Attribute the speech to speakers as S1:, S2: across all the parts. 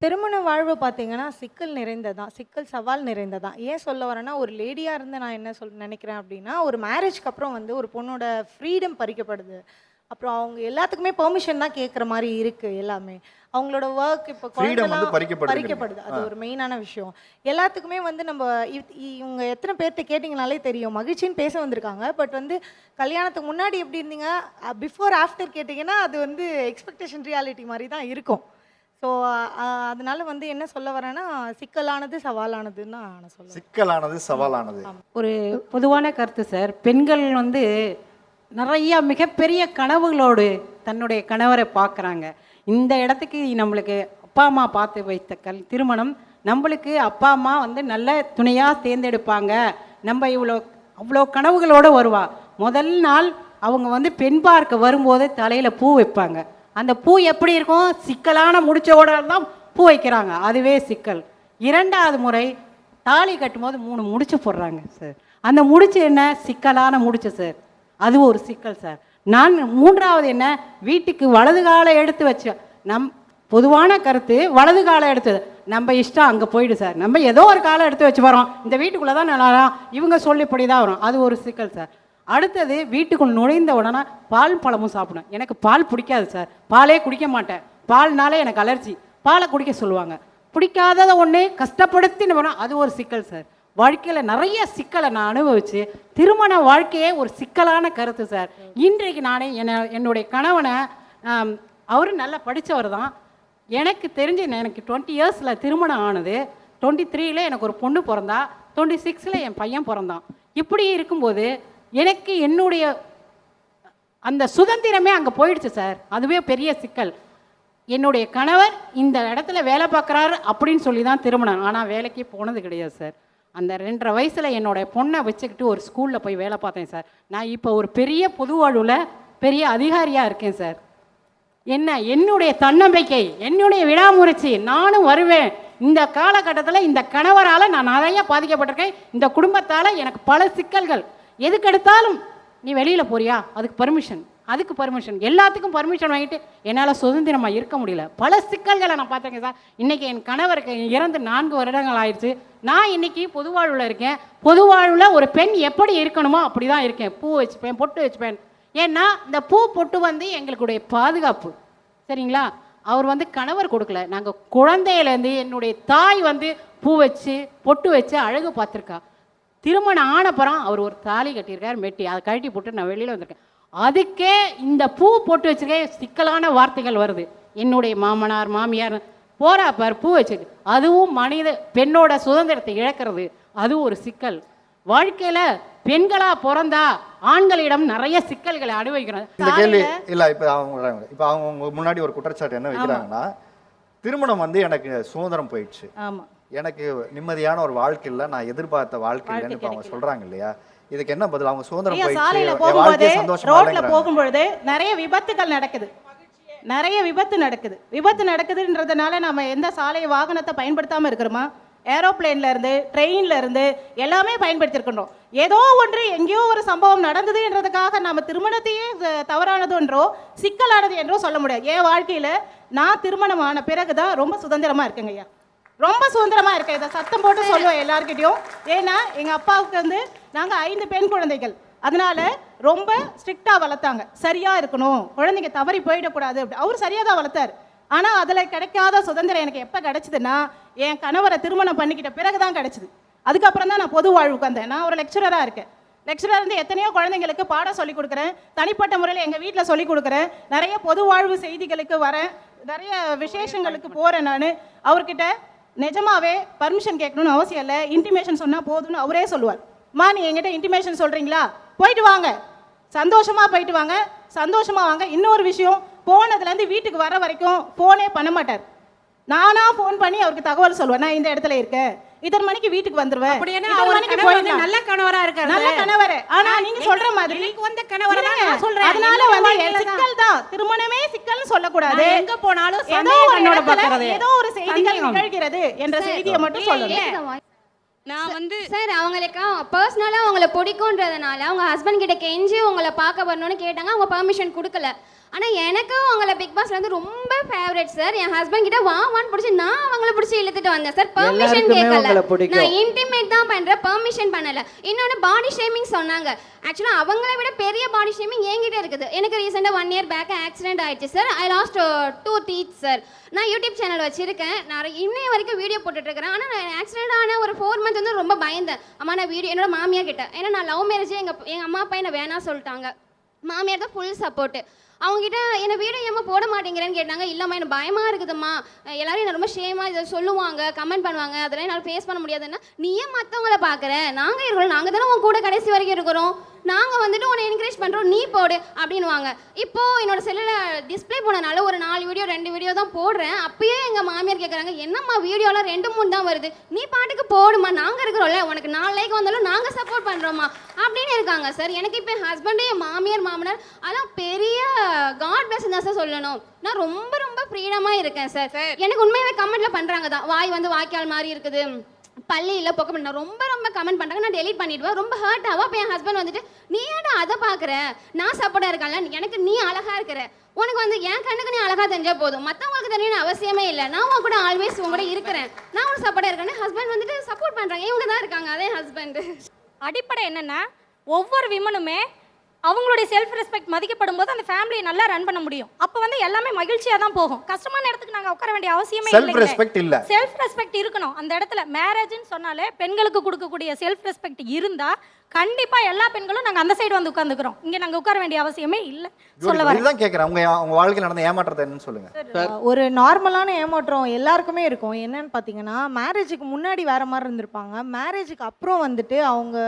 S1: திருமண வாழ்வு பார்த்தீங்கன்னா, சிக்கல் நிறைந்ததான். சிக்கல், சவால் நிறைந்ததான். ஏன் சொல்ல வரேன்னா, ஒரு லேடியா இருந்து நான் என்ன சொல் நினைக்கிறேன் அப்டின்னா, ஒரு மேரேஜ்க்கு அப்புறம் வந்து ஒரு பொண்ணோட ஃப்ரீடம் பறிக்கப்படுது. அப்புறம் அவங்க எல்லாத்துக்குமே பெர்மிஷன் தான் கேட்குற மாரி இருக்கு எல்லாமே. அவங்களோட வொர்க் இப்போ. பறிக்கப்படுது. அது. ஒரு மெயினான விஷயம். எல்லாத்துக்குமே வந்து இத் இவங்க எத்தன பேர்ட்ட கேட்டிங்கனாலே தெரியும். மகிழ்ச்சின்னு பேச வந்திருக்காங்க. பட் வந்து கல்யாணத்துக்கு முன்னாடி எப்படி இருந்தீங்க? பிஃபோர், ஆஃப்டர் கேட்டிங்கன்னா, அது வந்து எக்ஸ்பெக்டேஷன் ரியாலிட்டி மாரி தான் இருக்கும். ஸோ அதனால வந்து என்ன சொல்ல வரேன்னா, சிக்கலானது, சவாலானதுன்னு தான் நான் சொல்ல வரேன்.
S2: சிக்கலானது சவாலானது.
S3: ஒரு பொதுவான கருத்து சார். பெண்கள் வந்து நிறைய மிகப்பெரிய கனவுகளோடு தன்னுடைய கணவரை பார்க்குறாங்க. இந்த இடத்துக்கு நம்மளுக்கு அப்பா அம்மா பார்த்து வைத்த கல் திருமணம் நம்மளுக்கு அப்பா அம்மா வந்து நல்ல துணையாக தேர்ந்தெடுப்பாங்க. நம்ம இவ்வளோ அவ்வளோ கனவுகளோடு வருவா. முதல் நாள் அவங்க வந்து பெண் பார்க்க வரும்போது தலையில் பூ வைப்பாங்க. அந்த பூ எப்படி இருக்கும்? சிக்கலான முடிச்சோட தான் பூ வைக்கிறாங்க. அதுவே சிக்கல். இரண்டாவது முறை தாலி கட்டும்போது மூணு முடிச்சு போடுறாங்க சார். அந்த முடிச்சு என்ன? சிக்கலான முடிச்சு சார். அது ஒரு சிக்கல் சார். நான் மூன்றாவது என்ன? வீட்டுக்கு வலது காலை எடுத்து வச்ச நம் பொதுவான கருத்து வலது காலை எடுத்தது. நம்ம இஷ்டம் அங்கே போயிடு சார். நம்ம ஏதோ ஒரு காலை எடுத்து வச்சு வரோம் இந்த வீட்டுக்குள்ளே தான் நல்லா இவங்க சொல்லிப்படி தான் வரும். அது ஒரு சிக்கல் சார். அடுத்தது வீட்டுக்குள் நுழைந்த உடனே பால் பழமும் சாப்பிடும் எனக்கு பால் பிடிக்காது சார். பாலே குடிக்க மாட்டேன். பால்னாலே எனக்கு அலர்ஜி பாலை குடிக்க சொல்லுவாங்க. பிடிக்காததை ஒன்று கஷ்டப்படுத்தி நம்ம அது ஒரு சிக்கல் சார். வாழ்க்கையில் நிறைய சிக்கலை நான் அனுபவிச்சு திருமண வாழ்க்கையே ஒரு சிக்கலான கருத்து சார். இன்றைக்கு நானே என்ன என்னுடைய கணவனை அவரும் நல்லா படித்தவர் தான். எனக்கு தெரிஞ்சு எனக்கு டுவெண்ட்டி இயர்ஸில் திருமணம் ஆனது. டுவெண்ட்டி த்ரீல எனக்கு ஒரு பொண்ணு பிறந்தா டுவெண்ட்டி சிக்ஸில் என் பையன் பிறந்தான். இப்படி இருக்கும்போது எனக்கு என்னுடைய அந்த சுதந்திரமே அங்கே போயிடுச்சு சார். அதுவே பெரிய சிக்கல். என்னுடைய கணவர் இந்த இடத்துல வேலை பார்க்குறாரு அப்படின்னு சொல்லி தான் திருமணம். ஆனால் வேலைக்கு போனது கிடையாது சார். அந்த ரெண்டரை வயசில் என்னுடைய பொண்ணை வச்சுக்கிட்டு ஒரு ஸ்கூலில் போய் வேலை பார்த்தேன் சார். நான் இப்போ ஒரு பெரிய பொது வாழ்வில் பெரிய அதிகாரியாக இருக்கேன் சார். என்ன என்னுடைய தன்னம்பிக்கை என்னுடைய விடாமுயற்சி நானும் வருவேன். இந்த காலகட்டத்தில் இந்த கணவரால் நான் நிறையா பாதிக்கப்பட்டிருக்கேன். இந்த குடும்பத்தால் எனக்கு பல சிக்கல்கள். எதுக்கு எடுத்தாலும் நீ வெளியில் போறியா? அதுக்கு பர்மிஷன் அதுக்கு பர்மிஷன் எல்லாத்துக்கும் பர்மிஷன் வாங்கிட்டு என்னால் சுதந்திரமாக இருக்க முடியல. பல சிக்கல்களை நான் பார்த்துருக்கேன் சார். இன்றைக்கி என் கணவருக்கு இறந்து நான்கு வருடங்கள் ஆயிடுச்சு. நான் இன்னைக்கு பொது வாழ்வில் இருக்கேன். பொது வாழ்வில் ஒரு பெண் எப்படி இருக்கணுமோ அப்படி தான் இருக்கேன். பூ வச்சுப்பேன் பொட்டு வச்சுப்பேன். ஏன்னா இந்த பூ பொட்டு வந்து எங்களுடைய பாதுகாப்பு. சரிங்களா? அவர் வந்து கணவர் கொடுக்கல. நாங்கள் குழந்தையிலேருந்து என்னுடைய தாய் வந்து பூ வச்சு பொட்டு வச்சு அழகு பார்த்துருக்கா. திருமணம் ஆனப்புறம் அவர் ஒரு தாலி கட்டியிருக்கார் மெட்டி. அதை கழட்டி போட்டு நான் வெளியில் வந்திருக்கேன். அதுக்கே இந்த பூ போட்டு வச்சிருக்கேன் சிக்கலான வார்த்தைகள் வருது. என்னுடைய மாமனார் மாமியார் போறா பார் பூ வச்சிருக்கு. அதுவும் மனித பெண்ணோட சுதந்திரத்தை இழக்கிறது. அது ஒரு சிக்கல். வாழ்க்கையில் பெண்களா பிறந்தா ஆண்களிடம் நிறைய சிக்கல்களை
S2: இந்த கேள்வி இல்ல இப்ப அவங்க இப்ப அவங்க முன்னாடி ஒரு குற்றச்சாட்டு என்ன வைக்கிறாங்கன்னா திருமணம் வந்து எனக்கு சுதந்திரம் போயிடுச்சு.
S3: ஆமாம்
S2: எனக்கு நிம்மதியான ஒரு வாழ்க்கை இல்ல நான் எதிர்பார்த்த வாழ்க்கை இல்லைன்னு இப்ப அவங்க சொல்றாங்க இல்லையா இதுக்கு என்ன பதில்? அவங்க சுதந்திரம்
S4: சாலையில போகும்போது ரோட்ல. போகும்பொழுது நிறைய விபத்துகள் நடக்குது. நிறைய விபத்து நடக்குது. விபத்து நடக்குதுன்றதுனால நம்ம எந்த சாலை வாகனத்தை பயன்படுத்தாம இருக்கிறோமா? ஏரோப்ளேன்ல இருந்து ட்ரெயின்ல இருந்து எல்லாமே பயன்படுத்தியிருக்கின்றோம் ஏதோ ஒன்று எங்கேயோ ஒரு சம்பவம் நடந்தது என்றதுக்காக நம்ம திருமணத்தையே தவறானது என்றோ சிக்கலானது என்றோ சொல்ல முடியாது. என் வாழ்க்கையில நான் திருமணம் ஆன பிறகுதான் ரொம்ப சுதந்திரமா இருக்கேங்க ஐயா. ரொம்ப சுதந்திரமாக இருக்கேன். இதை சத்தம் போட்டு சொல்லுவேன் எல்லாருக்கிட்டையும் ஏன்னா எங்கள் அப்பாவுக்கு வந்து நாங்கள் ஐந்து பெண் குழந்தைகள். அதனால ரொம்ப ஸ்ட்ரிக்டாக வளர்த்தாங்க. சரியாக இருக்கணும். குழந்தைங்க தவறி போயிடக்கூடாது. அப்படி அவர் சரியாக தான் வளர்த்தாரு. ஆனால் அதில் கிடைக்காத சுதந்திரம் எனக்கு எப்போ கிடச்சிதுன்னா என் கணவரை திருமணம் பண்ணிக்கிட்ட பிறகு தான் கிடச்சிது. அதுக்கப்புறம் தான் நான் பொது வாழ்வுக்கு வந்தேன். நான் ஒரு லெக்சரரா இருக்கேன். லெக்சராக இருந்து எத்தனையோ குழந்தைங்களுக்கு பாடம் சொல்லிக் கொடுக்குறேன். தனிப்பட்ட முறையில் எங்கள் வீட்டில் சொல்லிக் கொடுக்குறேன். நிறைய பொது வாழ்வு செய்திகளுக்கு வரேன். நிறைய விசேஷங்களுக்கு போகிறேன் நான். அவர்கிட்ட நிஜமாவே பர்மிஷன் கேட்கணும்னு அவசியம் இல்லை. இன்டிமேஷன் சொன்னால் போதும்னு அவரே சொல்லுவார். மா நீ எங்கிட்ட இன்டிமேஷன் சொல்கிறீங்களா போயிட்டு வாங்க. சந்தோஷமாக போயிட்டு வாங்க. சந்தோஷமாக வாங்க. இன்னொரு விஷயம் போனதுலேருந்து வீட்டுக்கு வர வரைக்கும் ஃபோனே பண்ண மாட்டார். நானாக ஃபோன் பண்ணி அவருக்கு தகவல் சொல்லுவேன். நான் இந்த இடத்துல இருக்கேன். இத்தனை மணிக்கு வீட்டுக்கு வந்துருவேன்
S3: அப்படி என்ன
S4: இத்தனை
S3: அவர்
S4: மணிக்கு
S3: கணவர் வந்து
S4: போயிடலாம்.
S3: நல்ல கணவரா இருக்காரு
S4: நல்ல கணவர் ஆனா நீங்க சொல்ற மாதிரி
S3: எனக்கு வந்த கணவரை. நான் சொல்றேன்.
S4: அதனால வந்து. சிக்கல் தான் திருமணமே சிக்கல்னு சொல்லக்கூடாது
S3: எங்க போனாலும்
S4: ஏதோ
S3: என்னோட.
S4: ஏதோ ஒரு செய்திகள். நிகழ்கிறது என்ற செய்தியை மட்டும் சொல்லணும்
S5: நான் வந்து சார் அவங்களுக்கு பர்சனலாக அவங்கள பிடிக்குன்றதுனால அவங்க ஹஸ்பண்ட் கிட்ட கெஞ்சி உங்களை பார்க்க வரணும்னு கேட்டாங்க அவங்க பெர்மிஷன் கொடுக்கல ஆனால் எனக்கு அவங்கள பிக் பாஸ்ல வந்து ரொம்ப ஃபேவரட் சார் என் ஹஸ்பண்ட் கிட்ட வா வான்னு பிடிச்சி நான் அவங்கள பிடிச்சி இழுத்துட்டு வந்தேன் சார் பெர்மிஷன் கேட்கல. நான் இன்டிமேட் தான் பண்றேன் பெர்மிஷன் பண்ணல. இன்னொன்று பாடி ஷேமிங் சொன்னாங்க. ஆக்சுவலாக அவங்கள விட பெரிய பாடி ஷேமிங் என்கிட்ட இருக்குது. எனக்கு ரீசெண்டாக ஒன் இயர் பேக் ஆக்சிடென்ட் ஆயிடுச்சு sir I lost two teeth sir நான் யூடியூப் சேனல் வச்சிருக்கேன். நான் இன்னைய வரைக்கும் வீடியோ போட்டுட்டு இருக்கிறேன் ஆனால் நான் ஆக்சிடென்ட் ஆன ஒரு ஃபோர் மந்த் வந்து ரொம்ப பயந்தேன். அம்மா நான் வீடியோ என்னோட மாமியார் கிட்ட ஏன்னா நான் லவ் மேரேஜே எங்கள் எங்கள் அம்மா அப்பா என்ன வேணாம் சொல்லிட்டாங்க. மாமியார் தான் ஃபுல் சப்போர்ட்டு அவங்ககிட்ட என்னை வீடியோ ஏமா போட மாட்டேங்கிறேன்னு கேட்டாங்க. இல்லைம்மா எனக்கு பயமாக இருக்குதும்மா. எல்லாரும் என்ன ரொம்ப ஷேமாக இதை சொல்லுவாங்க கமெண்ட் பண்ணுவாங்க. அதெல்லாம் என்னால் ஃபேஸ் பண்ண முடியாதுன்னா நீ ஏன் மற்றவங்கள பார்க்குற நாங்கள் இருக்கிறோம் நாங்கள் தானே உன் கூட கடைசி வரைக்கும் இருக்கிறோம். நாங்கள் வந்துட்டு உன்னை என்கரேஜ் பண்ணுறோம் நீ போடு அப்படின்னுவாங்க. இப்போது என்னோட செல்லில் டிஸ்பிளே போனனால ஒரு நாலு வீடியோ ரெண்டு வீடியோ தான் போடுறேன். அப்பயே எங்கள் மாமியார் கேட்குறாங்க என்னம்மா வீடியோலாம் ரெண்டு மூணு தான் வருது. நீ பாட்டுக்கு போடுமா நாங்கள் இருக்கிறோம்ல. உனக்கு நாலு லைக் வந்தாலும் நாங்கள் சப்போர்ட் பண்ணுறோம்மா அப்படின்னு இருக்காங்க சார் எனக்கு இப்போ என் ஹஸ்பண்டு என் மாமியார் மாமனார் அதெல்லாம் பெரிய காட் பிளஸ் தான் சார் சொல்லணும். நான் ரொம்ப ரொம்ப ஃப்ரீடமாக இருக்கேன் சார். எனக்கு உண்மையாகவே கமெண்ட்ல பண்ணுறாங்க தான். வாய் வந்து வாய்க்கால் மாதிரி இருக்குது. பள்ளி இல்லை பொக்க பண்ண ரொம்ப ரொம்ப கமெண்ட் பண்ணுறாங்க நான் டெலீட் பண்ணிடுவேன் ரொம்ப ஹர்ட் ஆகும் அப்போ என் ஹஸ்பண்ட் வந்துட்டு நீ ஏன்டா அதை பார்க்குற நான் சப்போர்ட்டாக இருக்கேன்ல. எனக்கு நீ அழகா இருக்கிற. உனக்கு வந்து என் கண்ணுக்கு நீ அழகா தெரிஞ்சா போதும். மற்றவங்களுக்கு தெரியணும்னு அவசியமே இல்லை. நான் உன் கூட ஆல்வேஸ் உன் கூட இருக்கிறேன். நான் உனக்கு சப்போர்ட்டாக இருக்கேன் ஹஸ்பண்ட் வந்துட்டு சப்போர்ட் பண்ணுறாங்க இவங்க தான் இருக்காங்க. அதே ஹஸ்பண்ட்
S6: அடிப்படை என்னன்னா ஒவ்வொரு விமனுமே அவங்களுடைய செல்ஃப் ரெஸ்பெக்ட் மதிக்கப்படும் போது அந்த ஃபேமிலியை நல்லா ரன் பண்ண முடியும். அப்போ வந்து எல்லாமே மகிழ்ச்சியா தான் போகும். கஷ்டமான இடத்துக்கு நாங்க உட்கார வேண்டிய அவசியமே
S2: செல்ஃப் ரெஸ்பெக்ட் இல்ல.
S6: செல்ஃப் ரெஸ்பெக்ட் இருக்கணும். அந்த இடத்துல மேரேஜ்னு சொன்னாலே பெண்களுக்கு கொடுக்கக்கூடிய செல்ஃப் ரெஸ்பெக்ட் இருந்தா கண்டிப்பா எல்லா பெண்களும் நாங்க அந்த சைடு வந்து உட்காந்துக்கிறோம் இங்க நாங்க உட்கார வேண்டிய அவசியமே இல்ல. சொல்ல வரேன்.
S2: இதுதான் கேட்குறேன் உங்க உங்க வாழ்க்கையில் நடந்த ஏமாற்றத்தை என்னன்னு சொல்லுங்க.
S1: ஒரு நார்மலான ஏமாற்றம் எல்லாருக்குமே இருக்கும். என்னன்னு பார்த்தீங்கன்னா மேரேஜுக்கு முன்னாடி வேற மாதிரி இருந்திருப்பாங்க. மேரேஜுக்கு அப்புறம் வந்துட்டு அவங்க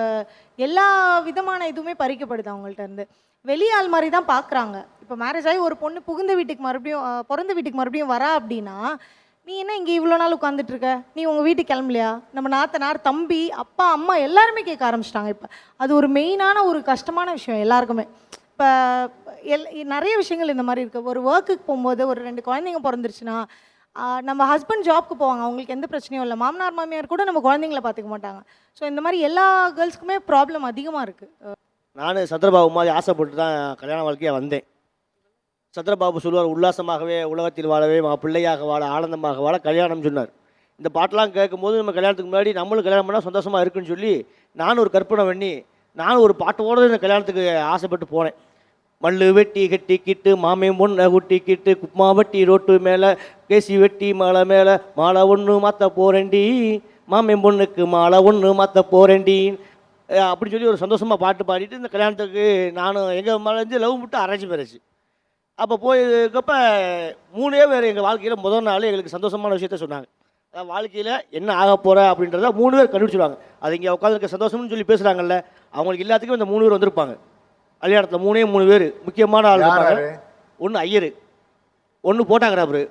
S1: எல்லா விதமான இதுவுமே பறிக்கப்படுது அவங்கள்ட்ட இருந்து. வெளியாள் மாதிரி தான் பார்க்குறாங்க இப்போ மேரேஜ் ஆகி ஒரு பொண்ணு புகுந்த வீட்டுக்கு மறுபடியும் பிறந்த வீட்டுக்கு மறுபடியும் வரா அப்படின்னா நீ என்ன இங்கே இவ்வளோ நாள் உட்காந்துட்டு இருக்க நீ உங்கள் வீட்டுக்கு கிளம்பலையா? நம்ம நாத்தனார் தம்பி அப்பா அம்மா எல்லாருமே கேட்க ஆரம்பிச்சிட்டாங்க இப்போ. அது ஒரு மெயினான ஒரு கஷ்டமான விஷயம் எல்லாருக்குமே. இப்போ எல் நிறைய விஷயங்கள் இந்த மாதிரி இருக்குது ஒரு ஒர்க்குக்கு போகும்போது ஒரு ரெண்டு குழந்தைங்க பிறந்துருச்சுன்னா நம்ம ஹஸ்பண்ட் ஜாப்க்கு போவாங்க. அவங்களுக்கு எந்த பிரச்சனையும் இல்லை. மாமனார் மாமியார் கூட நம்ம குழந்தைங்கள பார்த்துக்க மாட்டாங்க. ஸோ இந்த மாதிரி எல்லா கேர்ள்ஸ்க்குமே ப்ராப்ளம் அதிகமாக இருக்குது
S7: நான் சந்திரபாபு மாதிரி ஆசைப்பட்டு தான் கல்யாண வாழ்க்கையாக வந்தேன். சந்திரபாபு சொல்லுவார் உல்லாசமாகவே உலகத்தில் வாழவே மா பிள்ளையாக வாழ ஆனந்தமாக வாழ கல்யாணம் சொன்னார். இந்த பாட்டெலாம் கேட்கும்போது நம்ம கல்யாணத்துக்கு முன்னாடி நம்மளும் கல்யாணம் பண்ணால் சந்தோஷமாக இருக்குன்னு சொல்லி நானும் ஒரு கற்பனை பண்ணி நானும் ஒரு பாட்டோடு இந்த கல்யாணத்துக்கு ஆசைப்பட்டு போனேன். மல்லு வெட்டி கட்டி கிட்டு மாமே பொண்ணை குட்டி கிட்டு குப்மா வெட்டி ரோட்டு மேலே கேசி வெட்டி மாலை மேலே மாலை ஒன்று மாற்ற போகிறேண்டி மாமே பொண்ணுக்கு மாலை ஒன்று மாற்ற போறேன்டி. அப்படின்னு சொல்லி ஒரு சந்தோஷமாக பாட்டு பாடிட்டு இந்த கல்யாணத்துக்கு நானும் எங்கள் மேலேருந்து லவ் விட்டு அரேஞ்ச் மேரேஜ் அப்போ போயிருக்கப்ப மூணே பேர் எங்கள் வாழ்க்கையில் முதல் நாள் எங்களுக்கு சந்தோஷமான விஷயத்த சொன்னாங்க. அதாவது வாழ்க்கையில் என்ன ஆக போகிற அப்படின்றத மூணு பேர் கண்டுபிடிச்சிருவாங்க. அது இங்கே உட்காந்துருக்க சந்தோஷம்னு சொல்லி பேசுகிறாங்கல்ல அவங்களுக்கு எல்லாத்துக்கும் இந்த மூணு பேர் வந்திருப்பாங்க. கல்யாணத்தில் மூணே மூணு பேர் முக்கியமான ஆள் இருப்பாங்க? ஒன்று ஐயர் ஒன்று போட்டாங்கிறவர்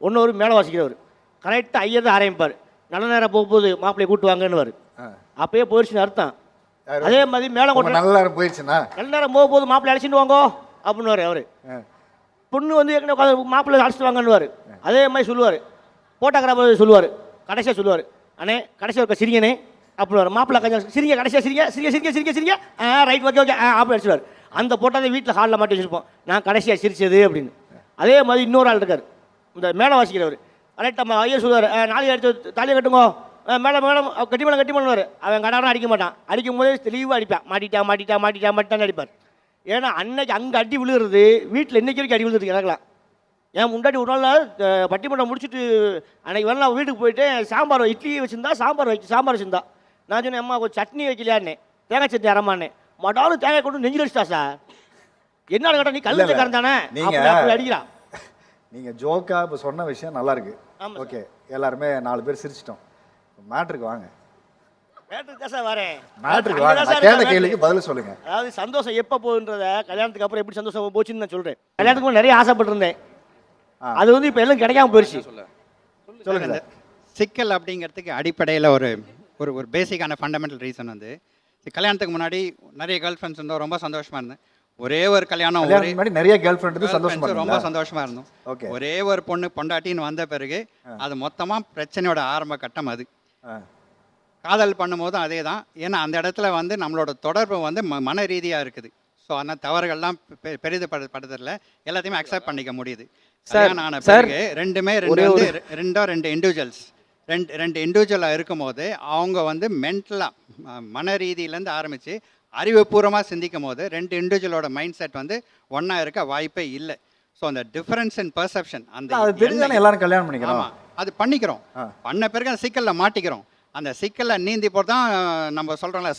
S7: ஒன்று ஒரு மேலே வாசிக்கிறவர். கரெக்டாக ஐயர் தான் ஆரம்பிப்பார். நல்ல நேரம் போகும்போது மாப்பிள்ளையை கூட்டு வாங்கன்னுவார்.
S2: ஆ.
S7: அப்பயே போயிடுச்சுன்னு அர்த்தம்? அதே மாதிரி மேலே கொண்டு
S2: நல்ல நேரம் போயிடுச்சுன்னா
S7: நல்ல நேரம் போகும்போது மாப்பிள்ளை அழைச்சிட்டு வாங்கோ அப்படின்னுவார் அவர். பொண்ணு வந்து ஏற்கனவே உட்காந்து மாப்பிள்ளை அழைச்சிட்டு வாங்கன்னுவார் அதே மாதிரி சொல்லுவார். போட்டோகிராஃபர் சொல்லுவார். கடைசியாக சொல்லுவார். அண்ணே கடைசியாக இருக்க? சிரியனே அப்படின்னுவார். மாப்பிள்ளை கொஞ்சம் சிரிங்க கடைசியாக சிரிங்க சிரிங்க சிரிக்க சிரிக்க சிரிங்க. ஆ ரைட் ஓகே ஓகே ஆ அப்படி அடிச்சுவார் அந்த போட்டோதை வீட்டில் ஹாலில் மாட்டி வச்சுருப்போம். நான் கடைசியாக சிரிச்சது அப்படின்னு. அதே மாதிரி இன்னொரு ஆள் இருக்கார். இந்த மேலே வாசிக்கிறவர். கரெக்டாக ஐயர் சொல்லுவார். நாளைக்கு எடுத்து தாலியை கட்டுங்கோ. மேடம் மேடம் கட்டி மேடம் கட்டி பண்ணுவார். அவன் கடாரம் அடிக்க மாட்டான். அடிக்கும் போது தெளிவாக அடிப்பான். மாட்டிட்டா மாட்டிட்டா மாட்டிட்டா மாட்டான்னு அடிப்பார். ஏன்னா அன்னைக்கு அங்கே அடி விழுகிறது வீட்டில் இன்னைக்கு வரைக்கும் அடி விழுந்துருக்கு எனக்குலாம் என் முன்னாடி ஒரு நாள் பட்டிமன்றம் முடிச்சுட்டு அன்னைக்கு வேலை நான் வீட்டுக்கு போயிட்டு சாம்பார் இட்லி வச்சிருந்தா சாம்பார் வச்சு சாம்பார் வச்சிருந்தா. நான் சொன்னேன் அம்மா கொஞ்சம் சட்னி வைக்கலையான்னே. தேங்காய் சட்னி அரமானே மடாலும் தேங்காய் கொண்டு நெஞ்சில் வச்சிட்டா சார்? என்ன கேட்டா நீ கல்லு
S2: இல்ல.
S7: தானே?
S2: நீங்க-
S7: அப்படி அப்படி அடிக்கிறான்.
S2: நீங்க ஜோக்கா இப்போ சொன்ன விஷயம் நல்லா இருக்கு. ஓகே எல்லாருமே நாலு பேர் சிரிச்சிட்டோம். மேட்ருக்கு வாங்க.
S7: மேட்ருக்கு தான் சார் வரேன்.
S2: மேட்ருக்கு
S7: அங்க
S2: வாங்க.
S7: தான்
S2: நான்
S7: சார்
S2: கேட்ட
S7: இருக்கா
S2: கேள்விக்கு பதில் சொல்லுங்க.
S7: அதாவது சந்தோஷம் எப்போ போகுன்றத கல்யாணத்துக்கு அப்புறம் எப்படி சந்தோஷம் போச்சுன்னு நான் சொல்கிறேன் கல்யாணத்துக்கு நிறைய ஆசைப்பட்டிருந்தேன். அது வந்து இப்போ எல்லாம் கிடைக்காம போயிடுச்சு
S2: சொல்லுங்க
S8: சிக்கல் அப்படிங்கிறதுக்கு அடிப்படையில் ஒரு ஒரு ஒரு பேசிக்கான ஃபண்டமெண்டல் ரீசன் வந்து கல்யாணத்துக்கு முன்னாடி நிறைய கேர்ள் ஃப்ரெண்ட்ஸ் இருந்தோம் ரொம்ப சந்தோஷமா இருந்தேன். ஒரே ஒரு கல்யாணம் ஒரே
S2: கல்யாணத்துக்கு முன்னாடி நிறைய கேர்ள் ஃப்ரெண்ட் சந்தோஷமா
S8: ரொம்ப? சந்தோஷமா இருந்தோம்.
S2: ஓகே
S8: ஒரே ஒரு பொண்ணு பொண்டாட்டின்னு வந்த பிறகு அது மொத்தமா பிரச்சனையோட ஆரம்ப கட்டம் அது. காதல் பண்ணும்போதும் அதே தான் ஏன்னா அந்த இடத்துல வந்து நம்மளோட தொடர்பு வந்து ம மன ரீதியாக இருக்குது. ஸோ ஆனால் தவறுகள்லாம் பெ- பெரிது படு படுறதில்ல எல்லாத்தையுமே அக்செப்ட் பண்ணிக்க முடியுது.
S9: சார்,
S8: ஆன பிறகு ரெண்டுமே ரெண்டு வந்து ரெண்டோ ரெண்டு இண்டிவிஜுவல்ஸ் ரெண்டு ரெண்டு இண்டிவிஜுவலாக இருக்கும்போது அவங்க வந்து மென்டலாக மன ரீதியிலேருந்து ஆரம்பித்து அறிவுபூர்வமாக சிந்திக்கும் போது ரெண்டு இண்டிவிஜுவலோட மைண்ட் செட் வந்து ஒன்றா இருக்க வாய்ப்பே இல்லை. ஸோ அந்த டிஃபரன்ஸ் இன் பெர்செப்ஷன் அந்த
S2: எல்லாரும் கல்யாணம் பண்ணிக்கிறோம்.
S8: அது பண்ணிக்கிறோம். பண்ண பிறகு அந்த சிக்கலில் மாட்டிக்கிறோம். அந்த சிக்கலில் நீந்தி போட்டு தான் நம்ம சொல்கிறோம்ல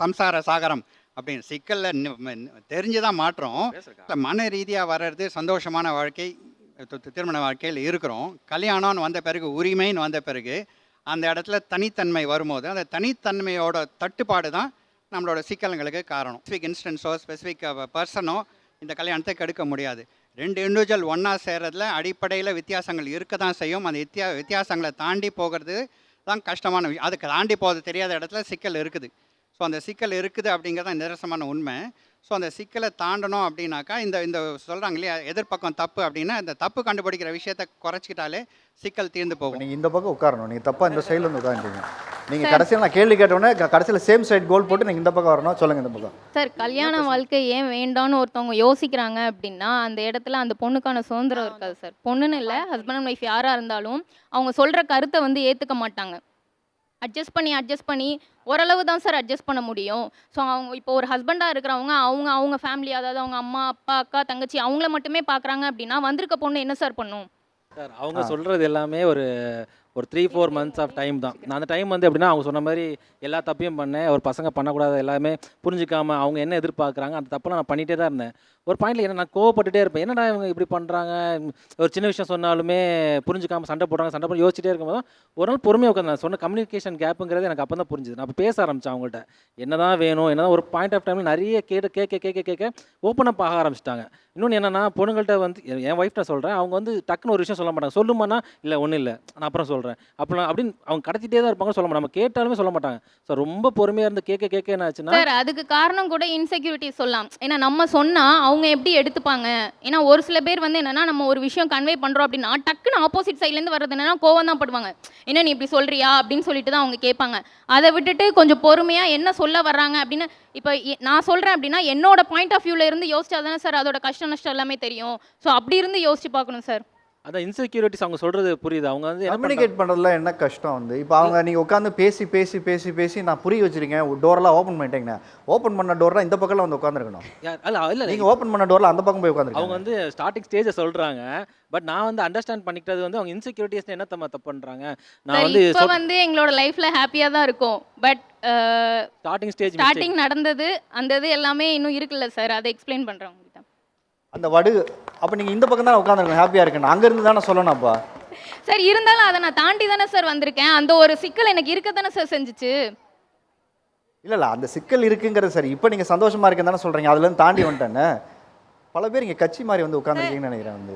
S8: சம்சார சாகரம் அப்படின்னு. சிக்கலில் தெரிஞ்சு தான் இல்ல, மன ரீதியாக வர்றது சந்தோஷமான வாழ்க்கை திருமண வாழ்க்கையில் இருக்கிறோம். கல்யாணம்னு வந்த பிறகு உரிமைன்னு வந்த பிறகு அந்த இடத்துல தனித்தன்மை வரும்போது அந்த தனித்தன்மையோட தட்டுப்பாடு தான் நம்மளோட சிக்கல்களுக்கு காரணம். ஸ்பெசிஃபிக் இன்ஸ்டன்ஸோ ஸ்பெசிஃபிக் பர்சனோ இந்த கல்யாணத்தை கெடுக்க முடியாது. ரெண்டு இண்டிவிஜுவல் ஒன்றா சேர்றதுல அடிப்படையில் வித்தியாசங்கள் இருக்க தான் செய்யும். அந்த வித்தியா வித்தியாசங்களை தாண்டி போகிறது தான் கஷ்டமான விஷயம். அதுக்கு தாண்டி போகிறது தெரியாத இடத்துல சிக்கல் இருக்குது. ஸோ அந்த சிக்கல் இருக்குது அப்படிங்கிறது தான் நிரசமான உண்மை. ஸோ அந்த சிக்கலை தாண்டணும் அப்படின்னாக்கா இந்த இந்த சொல்கிறாங்க இல்லையா எதிர்ப்பக்கம் தப்பு அப்படின்னா இந்த தப்பு கண்டுபிடிக்கிற விஷயத்தை குறைச்சிக்கிட்டாலே சிக்கல் தீர்ந்து போகும்.
S2: நீங்கள் இந்த பக்கம் உட்காரணும். நீங்கள் தப்பாக இந்த சைடுல வந்து உட்காந்துட்டீங்க நீங்க கடைசியில் நான் கேள்வி கேட்டோன்னே க- கடைசியில சேம் சைடு கோல் போட்டு நீங்க இந்த பக்கம் வரணும். சொல்லுங்க இந்த பக்கம்.
S10: சார் கல்யாண வாழ்க்கை ஏன் வேண்டாம்னு ஒருத்தவங்க யோசிக்கிறாங்க அப்படின்னா அந்த இடத்துல அந்த பொண்ணுக்கான சுதந்திரம் இருக்காது சார். பொண்ணுன்னு இல்லை ஹஸ்பண்ட் அண்ட் ஒய்ஃப் யாராக இருந்தாலும் அவங்க சொல்கிற கருத்தை வந்து ஏற்றுக்க மாட்டாங்க. அட்ஜஸ்ட் பண்ணி அட்ஜஸ்ட் பண்ணி ஓரளவு தான் சார் அட்ஜஸ்ட் பண்ண முடியும். ஸோ அவங்க இப்போ ஒரு ஹஸ்பண்டாக இருக்கிறவங்க அவங்க அவங்க ஃபேமிலி அதாவது அவங்க அம்மா அப்பா அக்கா தங்கச்சி அவங்கள மட்டுமே பார்க்குறாங்க அப்படின்னா வந்திருக்க பொண்ணு என்ன சார் பண்ணும்?
S9: சார் அவங்க சொல்கிறது எல்லாமே ஒரு ஒரு three four months of time தான். அந்த டைம் வந்து எப்படின்னா அவங்க சொன்ன மாதிரி எல்லா தப்பையும் பண்ணேன். ஒரு பசங்க பண்ணக்கூடாது எல்லாமே புரிஞ்சுக்காம அவங்க என்ன எதிர்பார்க்குறாங்க அந்த தப்பெல்லாம் நான் பண்ணிகிட்டே தான் இருந்தேன். ஒரு பாயிண்ட்ல என்ன நான் கோவப்பட்டுட்டே இருப்பேன். என்னடா இவங்க இப்படி பண்ணுறாங்க ஒரு சின்ன விஷயம் சொன்னாலுமே புரிஞ்சுக்காம சண்டை போடுறாங்க சண்டை போட்டு யோசிச்சுட்டே இருக்கும்போது தான் ஒரு நாள் பொறுமையாக உட்காந்து நான் சொன்ன கம்யூனிகேஷன் கேப்புங்கிறது எனக்கு அப்போ தான் புரிஞ்சுது. நான் அப்போ பேச ஆரம்பித்தேன் அவங்கள்ட்ட. என்னதான் வேணும் என்னதான் ஒரு பாயிண்ட் ஆஃப் டைமில் நிறைய கேட்டு கேட்க கேட்க கேட்க ஓப்பன் அப் ஆக ஆரம்பிச்சிட்டாங்க. இன்னொன்று என்னன்னா பொண்ணுங்கள்ட்ட வந்து என் என் ஒய்ஃப்ட்ட சொல்கிறேன் அவங்க வந்து டக்குன்னு ஒரு விஷயம் சொல்ல மாட்டாங்க. சொல்லுமானா இல்லை ஒன்றும் இல்லை. நான் அப்புறம் சொல்கிறேன் சொல்கிறேன் அப்புறம் அப்படின்னு அவங்க கடத்திட்டே தான் இருப்பாங்க சொல்ல மாட்டாங்க. நம்ம கேட்டாலுமே சொல்ல மாட்டாங்க. சார் ரொம்ப பொறுமையாக இருந்து கேட்க கேட்க என்ன ஆச்சுன்னா
S10: சார் அதுக்கு காரணம் கூட இன்செக்யூரிட்டி சொல்லலாம். ஏன்னா நம்ம சொன்னா அவங்க எப்படி எடுத்துப்பாங்க? ஏன்னா ஒரு சில பேர் வந்து என்னன்னா நம்ம ஒரு விஷயம் கன்வே பண்றோம் அப்படின்னா டக்குன்னு ஆப்போசிட் சைட்லேருந்து வர்றது என்னன்னா கோவம் தான் படுவாங்க. என்ன நீ இப்படி சொல்றியா? அப்படின்னு சொல்லிட்டு தான் அவங்க கேட்பாங்க. அதை விட்டுட்டு கொஞ்சம் பொறுமையா என்ன சொல்ல வர்றாங்க அப்படின்னு இப்போ எ- நான் சொல்றேன் அப்படின்னா என்னோட பாயிண்ட் ஆஃப் வியூல இருந்து யோசிச்சா தானே சார் அதோட கஷ்ட நஷ்டம் எல்லாமே தெரியும். ஸோ அப்படி இருந்து யோசிச்சு பார்க்கணும் சார்.
S9: அதான் இன்செக்யூரிட்டிஸ் அவங்க சொல்கிறது புரியுது. அவங்க வந்து
S2: கம்யூனிகேட் பண்ணுறதுல என்ன கஷ்டம் வந்து? இப்போ அவங்க நீங்கள் உட்காந்து பேசி பேசி பேசி பேசி நான் புரிய வச்சிருக்கேன். டோரெல்லாம் ஓப்பன் பண்ணிட்டீங்க ஓப்பன் பண்ண டோர்லாம் இந்த பக்கம்லாம் வந்து உட்காந்துருக்கணும்
S9: அல்ல இல்லை
S2: நீங்கள் ஓப்பன் பண்ண டோரில் அந்த பக்கம் போய்
S9: அவங்க
S2: உட்காந்துருக்காங்க
S9: வந்து ஸ்டார்டிங் ஸ்டேஜை சொல்றாங்க. பட் நான் வந்து அண்டர்ஸ்டாண்ட் பண்ணிக்கிட்டது வந்து அவங்க இன்செக்யூரிட்டிஸ் என்ன தம்ம தப்பு பண்றாங்க? நான் வந்து
S10: இப்போ வந்து எங்களோட லைஃப்ல ஹாப்பியா தான் இருக்கும். பட்
S9: ஸ்டார்டிங் ஸ்டேஜ்
S10: ஸ்டார்டிங் நடந்தது அந்த இது எல்லாமே இன்னும் இருக்குல்ல சார் அதை எக்ஸ்பிளைன் பண்றேன் உங்ககிட்ட
S2: அந்த வடு அப்போ நீங்கள் இந்த பக்கம் தானே உட்காந்துருக்கணும் ஹாப்பியாக இருக்கணும் அங்கேருந்து தானே சொல்லணும் அப்பா.
S10: சார் இருந்தாலும் அதை நான் தாண்டி தானே சார் வந்திருக்கேன். அந்த ஒரு சிக்கல் எனக்கு இருக்க தானே சார் செஞ்சுச்சு.
S2: இல்லை இல்லை அந்த சிக்கல் இருக்குங்கிறது சரி. இப்போ நீங்கள் சந்தோஷமா இருக்குன்னு தானே சொல்கிறீங்க அதுலேருந்து தாண்டி வந்துட்டேன்னு. பல பேர் இங்கே கட்சி மாதிரி வந்து உட்காந்துருக்கீங்கன்னு நினைக்கிறேன் வந்து.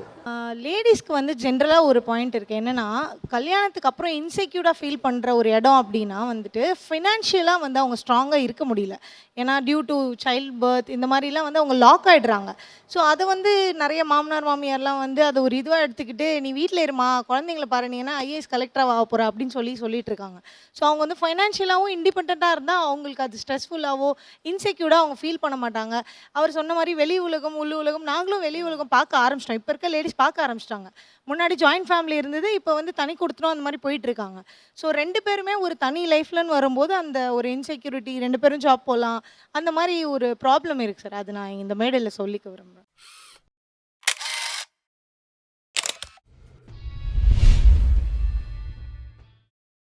S1: லேடிஸ்க்கு வந்து ஜென்ரலாக ஒரு பாயிண்ட் இருக்குது என்னென்னா கல்யாணத்துக்கு அப்புறம் இன்செக்யூர்டாக ஃபீல் பண்ணுற ஒரு இடம் அப்படின்னா வந்துட்டு ஃபினான்ஷியலாக வந்து அவங்க ஸ்ட்ராங்காக இருக்க முடியல. ஏன்னா டியூ டு சைல்ட் பர்த் இந்த மாதிரிலாம் வந்து அவங்க லாக் ஆகிடுறாங்க ஸோ அதை வந்து நிறைய மாமனார் மாமியார்லாம் வந்து அதை ஒரு இதுவாக எடுத்துக்கிட்டு நீ வீட்டில் இருமா குழந்தைங்கள பாரு நீ ஏன்னா ஐஏஎஸ் கலெக்டராக ஆக போகிற அப்படின்னு சொல்லி சொல்லிட்டு இருக்காங்க. ஸோ அவங்க வந்து ஃபைனான்ஷியலாகவும் இண்டிபெண்ட்டாக இருந்தால் அவங்களுக்கு அது ஸ்ட்ரெஸ்ஃபுல்லாகவோ இன்செக்யூர்டாக அவங்க ஃபீல் பண்ண மாட்டாங்க. அவர் சொன்ன மாதிரி வெளி உலகம் உள்ளு உலகம் நாங்களும் வெளி உலகம் பார்க்க ஆரம்பிச்சிட்டோம். இப்போ இருக்க லேடிஸ் பார்க்க ஆரம்பிச்சிட்டாங்க. முன்னாடி ஜாயின்ட் ஃபேமிலி இருந்தது இப்போ வந்து தனி கொடுத்துனோம் அந்த மாதிரி போயிட்டு இருக்காங்க. ஸோ ரெண்டு பேருமே ஒரு தனி லைஃப்லன்னு வரும்போது அந்த ஒரு இன்செக்யூரிட்டி ரெண்டு பேரும் ஜாப் போகலாம் அந்த மாதிரி ஒரு ப்ராப்ளம் இருக்குது சார் அது நான் இந்த மேடையில் சொல்லிக்க விரும்புகிறேன்